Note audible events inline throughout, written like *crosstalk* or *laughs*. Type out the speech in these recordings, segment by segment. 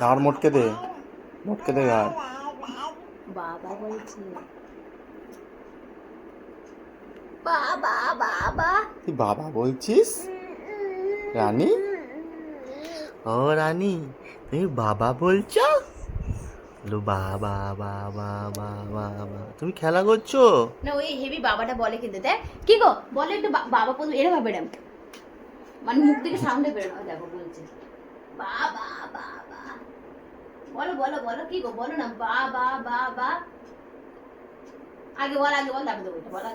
ঘাড় মোটকে দে? মোটকে দে ঘাড় বাবা বলছে। বাবা বাবা। তুই বাবা বলছিস? রানী? ও রানী তুমি বাবা বলছো? বলো বাবা বাবা বাবা বাবা। তুমি খেলা করছ? না ওই হেভি বাবাটা বলে কিন্তু দেখ। কি গো? বলে একটু বাবা প্রথম হবে এরম। মানে মুখ থেকে সাউন্ডে বেরোনো দেখো বলছে। বাবা বাবা বলো বলো বলো কি গো বলো না বাবা বাবা আগে বল আগে বল তারপরে বল।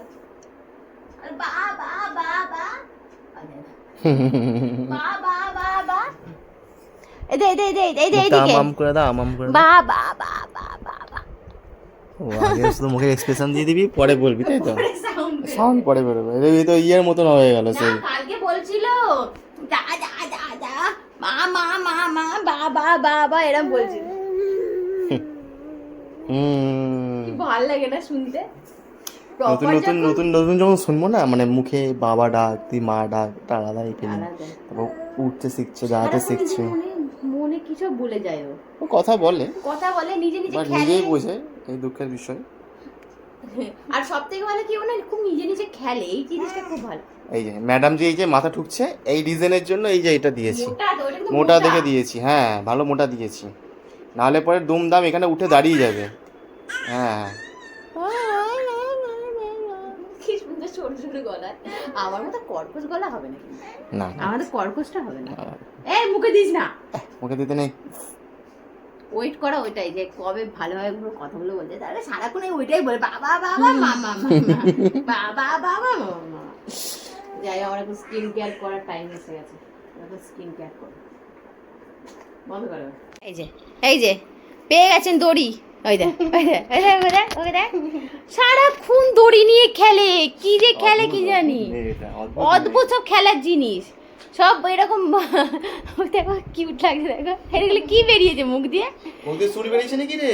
আরে বাবা বাবা আগে না। বাবা বাবা এদে এদে এদে এদে এদে এদিকে আমাম করে দাও আমাম করে দাও বাবা বাবা বাবা ও আগে শুধু মুখের এক্সপ্রেশন দিয়ে দিবি পরে বলবি তাই তো সাউন্ড সাউন্ড পরে বেরোবে এই তো ইয়ের মতন হয়ে গেল সেই কালকে বলছিল মা মা মা মা বাবা বাবা এরম বলছিল ভালো লাগে না শুনতে? নতুন নতুন নতুন নতুন যখন শুনব না মানে মুখে বাবা ডাক তুই মা ডাক এটা আলাদাই ফিলিং তারপর উঠতে শিখছে দাঁড়াতে শিখছে। মনে কিছু বলে যায় ও। ও কথা বলে। কথা বলে নিজে নিজে নিজেই বোঝে এই দুঃখের বিষয়। *laughs* আর সব থেকে ভালো কি ও না খুব নিজে নিজে খেলে এই জিনিসটা খুব ভালো। এই যে ম্যাডাম যে এই যে মাথা ঠুকছে এই রিজনের জন্য এই যে এটা দিয়েছি। মোটা দেখে দিয়েছি হ্যাঁ ভালো মোটা দিয়েছি। নাহলে পরে দুমদাম এখানে উঠে দাঁড়িয়ে যাবে। হ্যাঁ। ছোট ছোট গলা। আমার মতো কর্কশ গলা হবে না। না। আমাদের কর্কশটা হবে না। না, এই মুখে দিস না। মুখে দিতে নেই। ওয়েট করা ওইটাই যে কবে ভালোভাবে পুরো কথাগুলো বলতে তাহলে সারাক্ষণ এই ওইটাই বলে বাবা বাবা মামা মামা বাবা বাবা মামা যাই আমার এখন স্কিন কেয়ার করার টাইম এসে গেছে। এখন স্কিন কেয়ার করো। বন্ধ করো। এই যে এই যে পেয়ে গেছেন দড়ি। ওই দেখ ওই দেখ ওই দেখ ওই দেখ ওই দেখ। সারাক্ষণ দড়ি নিয়ে খেলে কি যে খেলে কি জানি? অদ্ভুত সব খেলার জিনিস। সব এরকম *laughs* দেখো কিউট লাগছে দেখো। এগুলো কি বেরিয়েছে মুখ দিয়ে? ওদের চুরি বেরিয়েছে নাকি রে?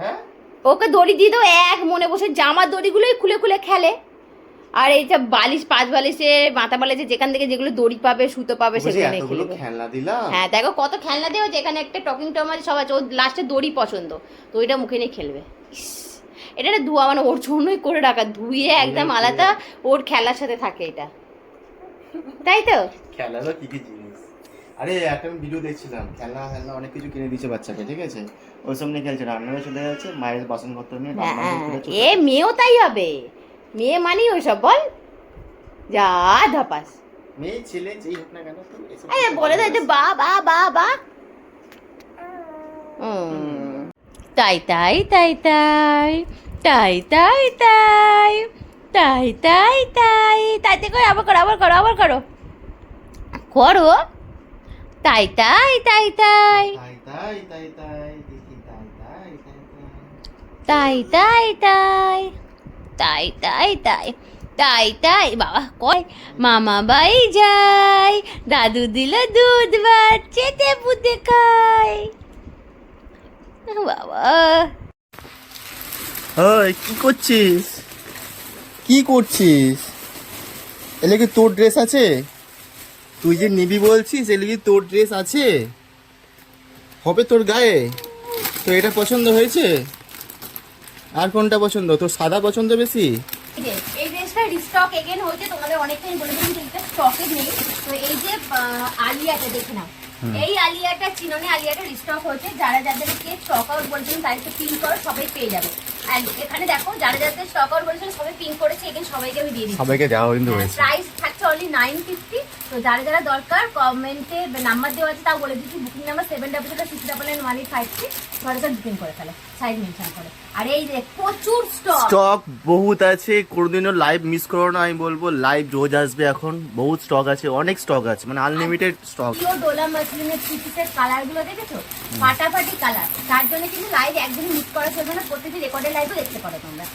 হ্যাঁ? ওকে দড়ি দিয়ে দাও এক মনে বসে জামার দড়িগুলোই খুলে খুলে খেলে। আর এই সব বালিশ পাঁচ বালিশে মাথা বালিশে যেখান থেকে যেগুলো দড়ি পাবে সুতো পাবে সেখানে খেলনা দিলাম। হ্যাঁ দেখো কত খেলনা দেওয়া যেখানে একটা টকিং টম আছে সব আছে। ওর লাস্টে দড়ি পছন্দ। তো ওইটা মুখে নিয়ে খেলবে। এটা ধোয়া মানে ওর জন্যই করে রাখা। ধুয়ে একদম আলাদা ওর খেলার সাথে থাকে এটা। তাই তো? খেলারও কি কি জিনিস? আরে একটা আমি ভিডিও দেখছিলাম। খেলনা খেলনা অনেক কিছু কিনে বাচ্চাকে ঠিক আছে? ওই সব নিয়ে খেলছে রান্নাঘরে চলে যাচ্ছে মায়ের বাসনপত্র নিয়ে হ্যাঁ, চলে এ মেয়েও তাই হবে। মেয়ে মানেই ওইসব বল। যা ধাপাস। মেয়ে ছেলে যেই হোক না কেন আরে বলে ভালো দাও যে বা বা বা বা। তাই তাই তাই তাই। তাই তাই তাই। তাই তাই তাই আবার করো আবার করো আবার করো করো তাই তাই তাই তাই তাই তাই তাই তাই তাই তাই তাই তাই বাবা কয় মামা বাই যাই দাদু দিল দুধ ভাত চেটে পুঁতে খাই বাবা ওই কি করছিস কি করছিস এলে কি তোর ড্রেস আছে? তুই যে নিবি বলছিস এলে কি তোর ড্রেস আছে? হবে তোর গায়ে। তো এটা পছন্দ হয়েছে? আর কোনটা পছন্দ? তোর সাদা পছন্দ বেশি? এই যে, আলিয়াটা দেখে নাও। এই আলিয়াটা চিননে আলিয়াটা রিস্টক হয়েছে। যারা যাদেরকে স্টক আউট বলছেন তাদেরকে পিন করো সবাই পেয়ে যাবে। আর এখানে দেখো যারা যাদের স্টক আউট বলছেন সবাই পিন করেছে। এখানে সবাইকে আমি দিয়ে দিচ্ছি। সবাইকে দেওয়া কিন্তু প্রাইস থাকছে অনলি নাইন ফিফটি তো যারা যারা দরকার কমেন্টে নাম্বার দেওয়া আছে তাও বলে দিচ্ছি। Booking number seven double zero six double nine one eight five three ঘরে বুকিং করে ফেলে। সাইড মেনশন করে। আর এই যে প্রচুর স্টক স্টক বহুত আছে কোনোদিনও লাইভ মিস করো না আমি বলব লাইভ রোজ আসবে এখন। বহুত স্টক আছে অনেক স্টক আছে মানে আনলিমিটেড স্টক পিওর ডোলা মাসলিনের পিসের কালারগুলো দেখেছ? ফাটাফাটি কালার তার জন্য কিন্তু লাইভ একদিন মিস করা চলবে না প্রতিদিন রেকর্ডের লাইভও দেখতে পারো তোমরা।